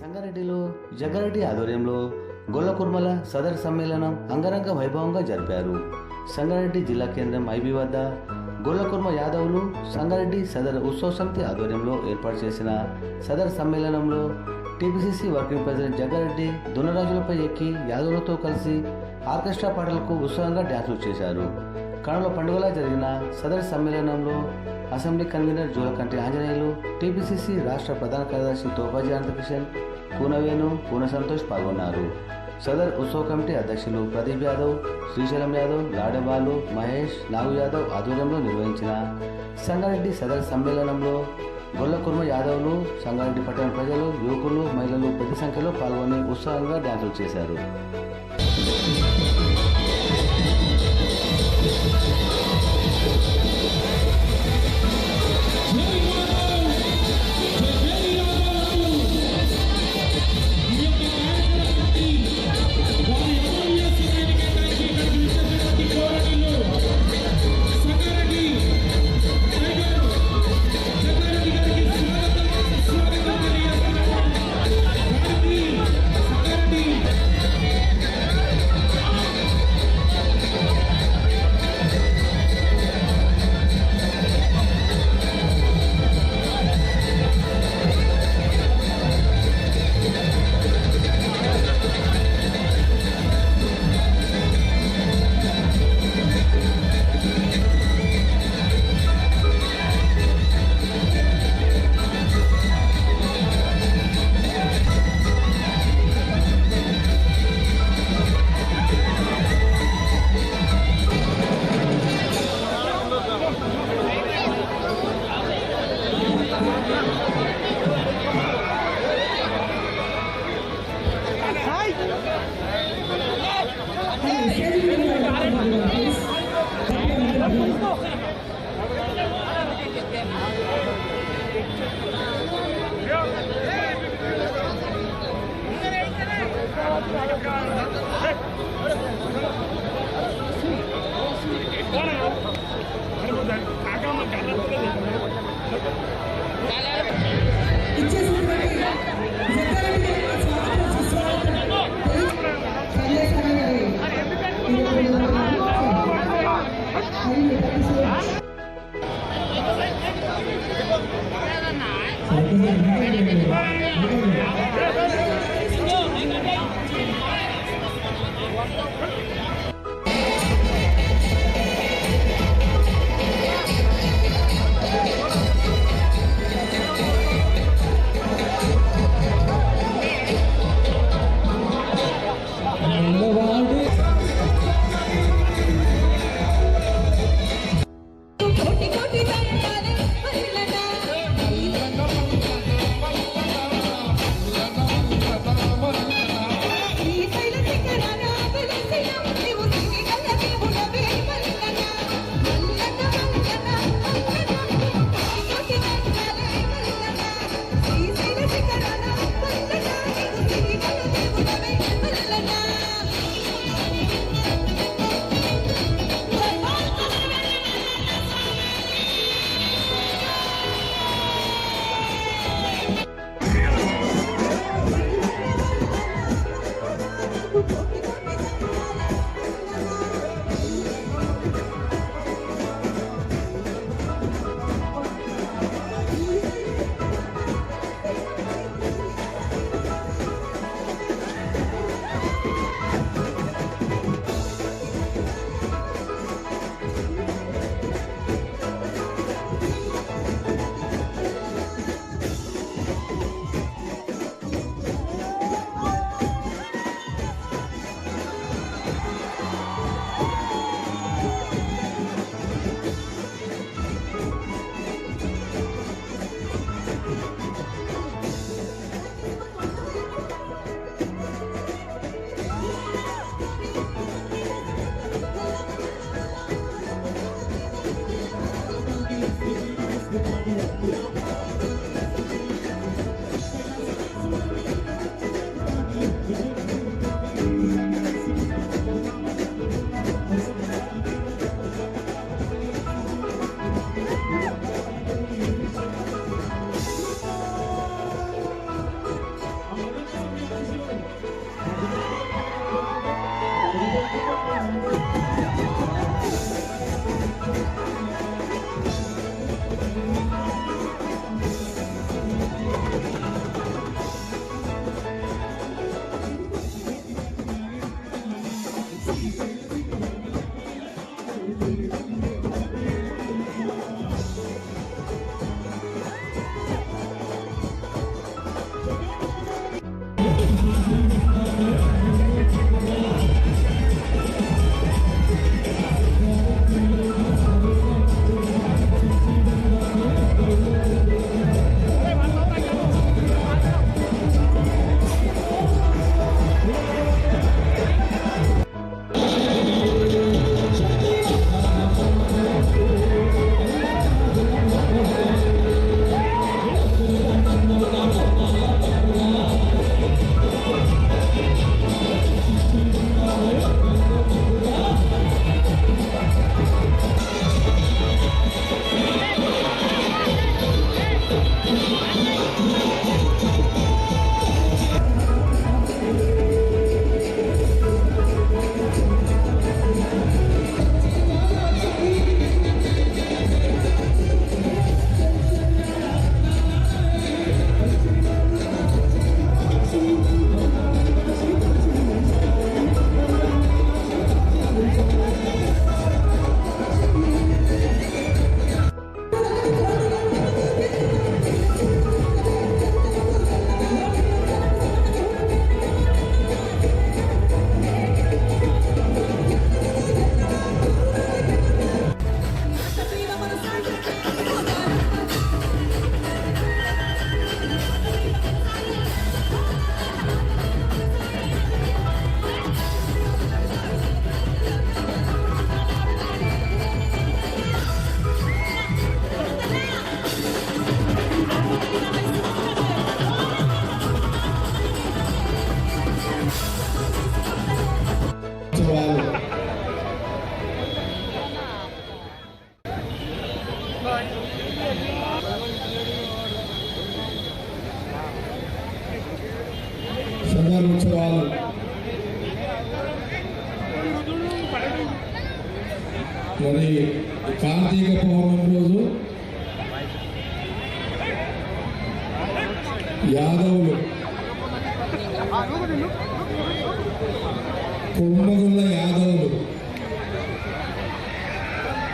సంగారెడ్డిలో జగ్గారెడ్డి ఆధ్వర్యంలో గొల్లకుర్మల సదర్ సమ్మేళనం అంగరంగ వైభవంగా జరిపారు. సంగారెడ్డి జిల్లా కేంద్రం ఐబీ వద్ద గొల్లకుర్మ యాదవులు సంగారెడ్డి సదర్ ఉత్సవ సమితి ఆధ్వర్యంలో ఏర్పాటు చేసిన సదర్ సమ్మేళనంలో టీపీసీసీ వర్కింగ్ ప్రెసిడెంట్ జగ్గారెడ్డి దున్నరాజులపై ఎక్కి యాదవులతో కలిసి ఆర్కెస్ట్రా పాటలకు ఉత్సాహంగా డ్యాన్సులు చేశారు. కనుల పండుగలా జరిగిన Sadar సమ్మేళనంలో assembly convener Julakanti Anjaneyulu TPCC రాష్ట్ర ప్రధాన కార్యదర్శి తోపాజీ అనంతకిషన్ పూనవేను పూన సంతోష్ పాల్గొన్నారు. సదర్ ఉత్సవ కమిటీ అధ్యక్షులు ప్రదీప్ యాదవ్ శ్రీశైలం యాదవ్ లాడబాలు మహేష్ నాగు యాదవ్ ఆధ్వర్యంలో నిర్వహించిన సంగారెడ్డి సదర్ సమ్మేళనంలో గొల్లకుర్మ యాదవ్లు సంగారెడ్డి పట్టణ ప్రజలు యువకులు మహిళలు పెద్ద సంఖ్యలో పాల్గొని ఉత్సాహంగా డ్యాన్సులు చేశారు. కుమ్మగుల్ల యాదవులు.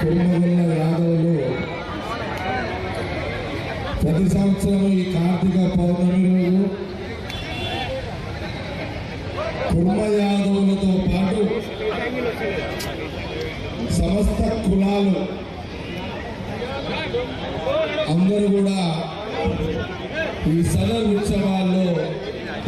కుమ్మగుల్ల యాదవులు. ప్రతి సంవత్సరం ఈ కార్తీక పౌర్ణమి రోజు కుర్మ యాదవులతో పాటు సమస్త కులాలు అందరూ కూడా ఈ సదర్ ఉత్సవాల్లో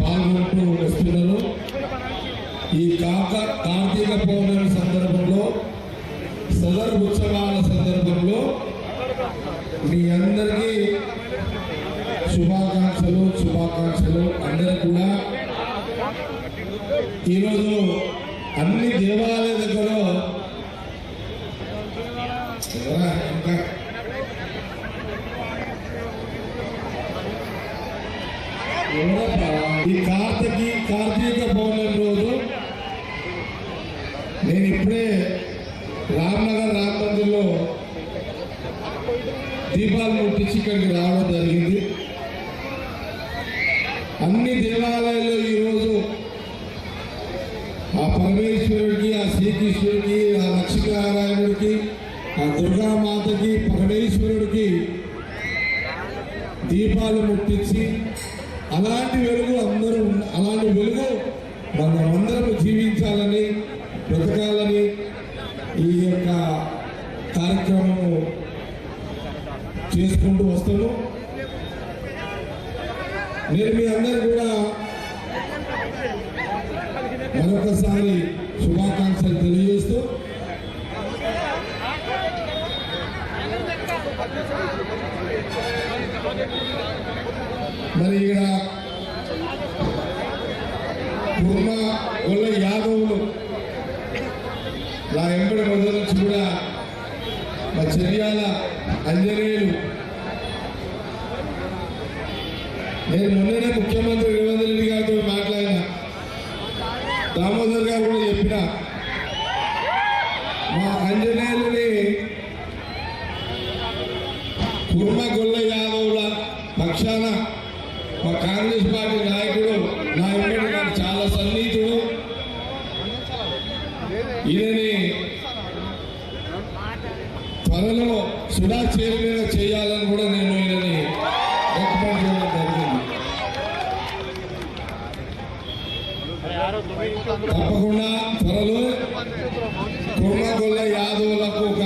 పాల్గొంటూ వస్తున్నారు ఈ కాక కార్తీక పౌర్ణమి సందర్భంలో సదర్ ఉత్సవాల సందర్భంలో మీ అందరికీ శుభాకాంక్షలు శుభాకాంక్షలు. అందరు కూడా ఈరోజు అన్ని దేవాలయ దగ్గర ఇంకా ఇక్కడికి రావడం జరిగింది. అన్ని దేవాలయాల్లో ఈరోజు ఆ పరమేశ్వరుడికి ఆ శ్రీకృష్ణుడికి ఆ లక్ష్మీనారాయణుడికి ఆ దుర్గామాతకి పరమేశ్వరుడికి దీపాలు ముట్టించి అలాంటి వెలుగు అందరూ అలాంటి వెలుగు మనం అందరం జీవించాలని బ్రతకాలని ఈ యొక్క కార్యక్రమం చేసుకుంటూ వస్తాము నేను మీ అందరు కూడా మరొకసారి శుభాకాంక్షలు తెలియజేస్తూ మరి ఇక్కడ కుర్మ గొల్ల యాదవులు నా ఎంబడి మొదలు నుంచి కూడా మా చెర్యాల అంజనేయులు నేను మొన్ననే ముఖ్యమంత్రి రేవంత్ రెడ్డి గారితో మాట్లాడిన దామోదర్ గారు కూడా చెప్పిన మా అంజనేయులని కుర్మ గొల్ల యాదవుల పక్షాన మా కాంగ్రెస్ పార్టీ నాయకుడు నా వెంబడి చాలా సన్నిహితుడు. ఈయనని త్వరలో సుడా చైర్మన్ చేయాలని కూడా నేను ఈయనని రికమెండ్ చేయడం జరిగింది. తప్పకుండా త్వరలో కొమ్మగొల్ల యాదవులకు ఒక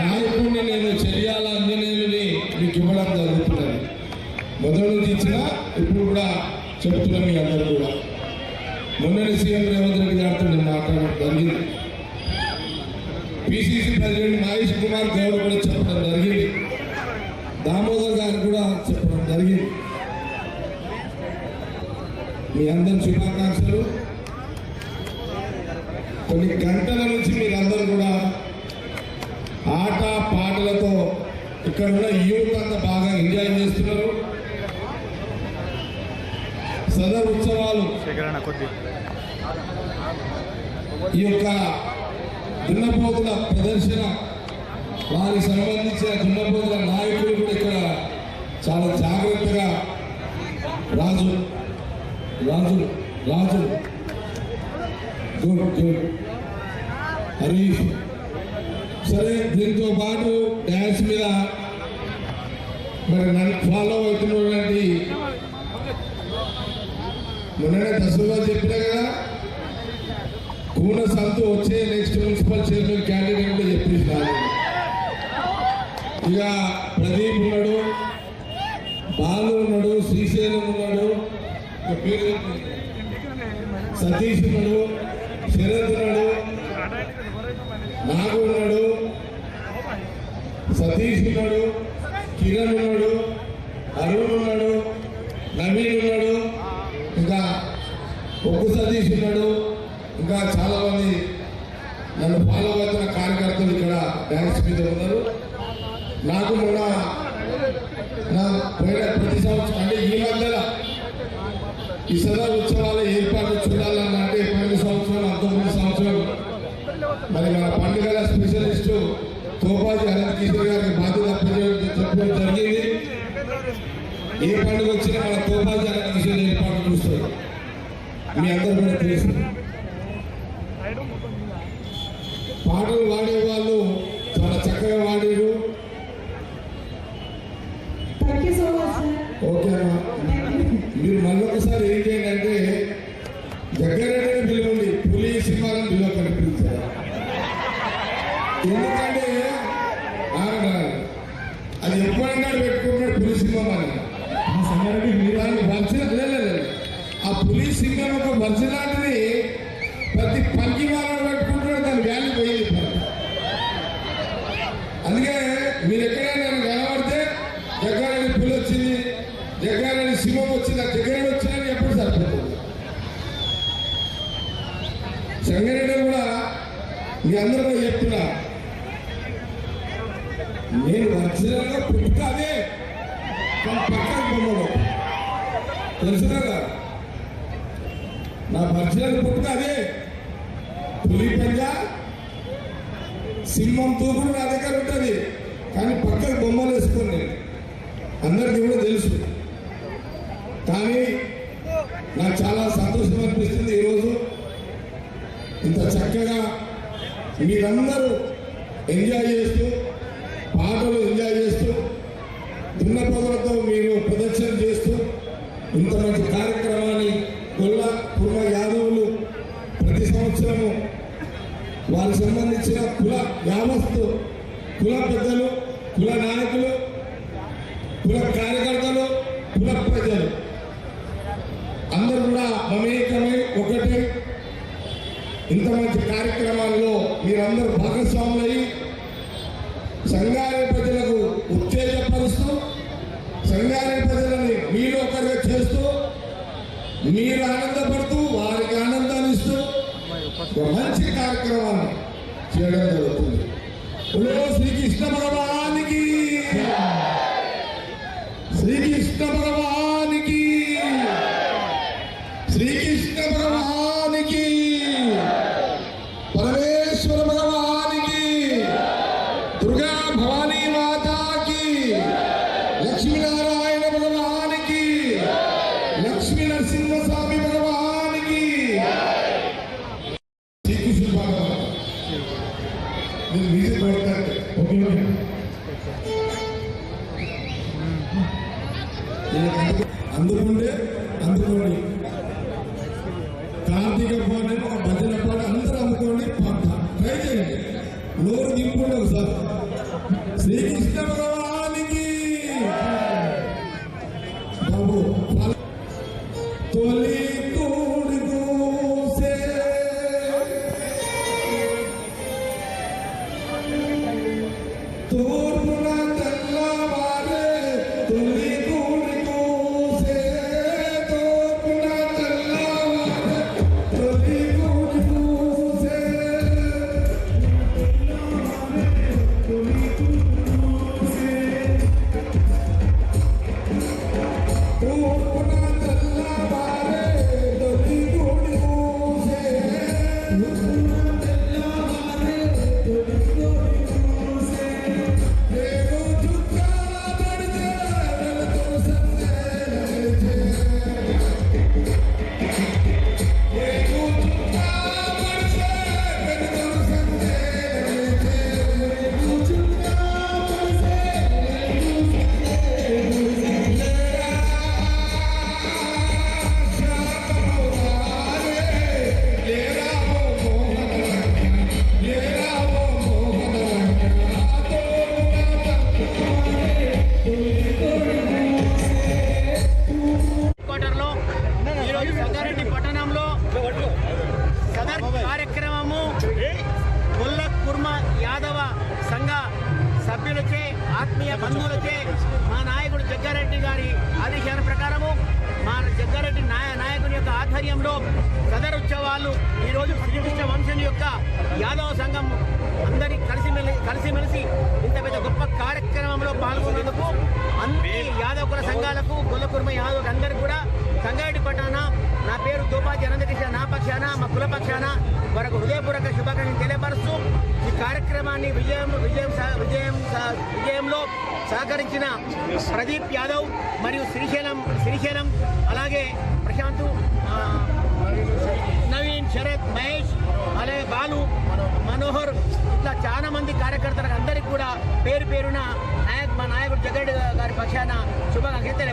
నాయకుడిని నేను చేయాలని అంజనేయుని మీకు ఇవ్వడం జరుగుతున్నది మొదటి నుంచి ఇచ్చిన ఇప్పుడు కూడా చెప్తున్నాం మీ అందరూ కూడా. మొన్నటి సీఎం రేవంత్ రెడ్డి గారితో నేను మాట్లాడడం జరిగింది. పిసిసి ప్రెసిడెంట్ మహేష్ కుమార్ గౌడ్ కూడా చెప్పడం జరిగింది. దామోదర్ గారు కూడా చెప్పడం జరిగింది. మీ అందరి శుభాకాంక్షలు. కొన్ని గంటల నుంచి మీరందరూ కూడా ఆట పాటలతో ఇక్కడ ఉన్న యూత్ అంతా బాగా ఎంజాయ్ చేస్తున్నారు. సదర్ ఉత్సవాలు. ఈ యొక్క దున్నపోతుల ప్రదర్శన వారికి సంబంధించిన దున్నపోతుల నాయకులు కూడా ఇక్కడ చాలా జాగ్రత్తగా రాజు రాజు రాజు. Good good. హరీష్. సరే దీంతో పాటు డ్యాన్స్ మీద మరి నన్ను ఫాలో అవుతున్నటువంటి మొన్ననే దశలో చెప్పినా కదా కూన సంతు వచ్చే నెక్స్ట్ మున్సిపల్ చైర్మన్ క్యాండిడేట్ కూడా చెప్పేసినారు ఇక ప్రదీప్ ఉన్నాడు బాలు ఉన్నాడు శ్రీశైలం ఉన్నాడు పేరు సతీష్ ఉన్నాడు శరత్ ఉన్నాడు నాగు ఉన్నాడు సతీష్ ఉన్నాడు కిరణ్ ఉన్నాడు అరుణ్ ఉన్నాడు నవీన్ ఉన్నాడు. ఇంకా ఒక్కు సతీష్ ఉన్నాడు. ఇంకా చాలా మంది నన్ను ఫాలో అవుతున్న కార్యకర్తలు ఇక్కడ డ్యాన్స్ మీద ఉన్నారు. నాకు కూడా నా పోయిన ప్రతి సంవత్సరం అంటే ఈ మధ్యన ఈ సదా ఉత్సవాలు ఏర్పాటు చూడాలన్న పన్నెండు సంవత్సరాలు అర్థం అంతకుముందు సంవత్సరం మరి మన పండుగల స్పెషలిస్టు కోపాజీ అనంత్ గీత గారికి బాధ్యత చెప్పడం జరిగింది. ఏ పండుగ వచ్చినా మన కోపాజీ అనంత్ కిషోర్ మీ అందరూ కూడా తెలుసు. పులి సింగం ఒక మధ్యలాంటిది ప్రతి పంకివాల నా మధ్యలో పుట్టిన అదే పులి పంజ సింహం తూపులు నా దగ్గర ఉంటుంది. కానీ పక్కన బొమ్మలు వేసుకుని నేను అందరికీ కూడా తెలుసు. కానీ నాకు చాలా సంతోషం అనిపిస్తుంది ఈరోజు. ఇంత చక్కగా మీరందరూ ఎంజాయ్ చేస్తూ పాటలు ఎంజాయ్ చేస్తూ చిన్న పదలతో మీరు ప్రదర్శన చేస్తూ ఇంత మంచి కార్యక్రమాన్ని సంబంధించిన కుల గ్రామస్తు కుల పెద్దలు కుల నాయకులు కుల కార్యకర్తలు కుల ప్రజలు. అందరూ కూడా మమేకమై ఒకటే. ఇంత మంచి కార్యక్రమాల్లో మీరందరూ Gracias. కుర్మ యాదవ్ అందరూ కూడా సంగారెడ్డి పట్టాన నా పేరు దోపాజీ అనందకృష్ణ నా పక్షాన మా కుల పక్షాన హృదయపూర్వక శుభాకాంక్షలు తెలియపరుస్తూ ఈ కార్యక్రమాన్ని విజయం విజయం విజయం విజయంలో సహకరించిన ప్రదీప్ యాదవ్ మరియు శ్రీశైలం శ్రీశైలం అలాగే ప్రశాంత్ నవీన్ శరత్ మహేష్ అలాగే బాలు మనోహర్ ఇట్లా చాలా మంది కార్యకర్తలకు అందరికీ కూడా పేరు పేరున నాయక్ మా నాయకుడు జగన్ గారి పక్షాన శుభాకాంక్షలు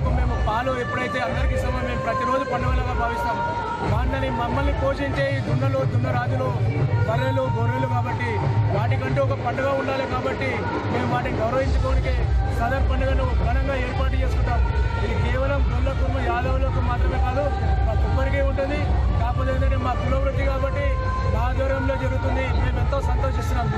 మాకు మేము పాలు ఎప్పుడైతే అందరికీ ఇస్తామో మేము ప్రతిరోజు పండుగలుగా భావిస్తాం. వాళ్ళని మమ్మల్ని పోషించే ఈ దున్నలు దున్నరాజులు బర్రెలు గొర్రెలు కాబట్టి వాటికంటూ ఒక పండుగ ఉండాలి కాబట్టి మేము వాటిని గౌరవించుకోనికే సదర్ పండుగను ఘనంగా ఏర్పాటు చేసుకుంటాం. ఇది కేవలం గొల్ల కుర్మ యాదవులకు మాత్రమే కాదు మా కుమ్మరికే ఉంటుంది. కాకపోతే ఏంటంటే మా కులవృత్తి కాబట్టి మా ఆధ్వర్యంలో జరుగుతుంది. మేము ఎంతో సంతోషిస్తున్నాం.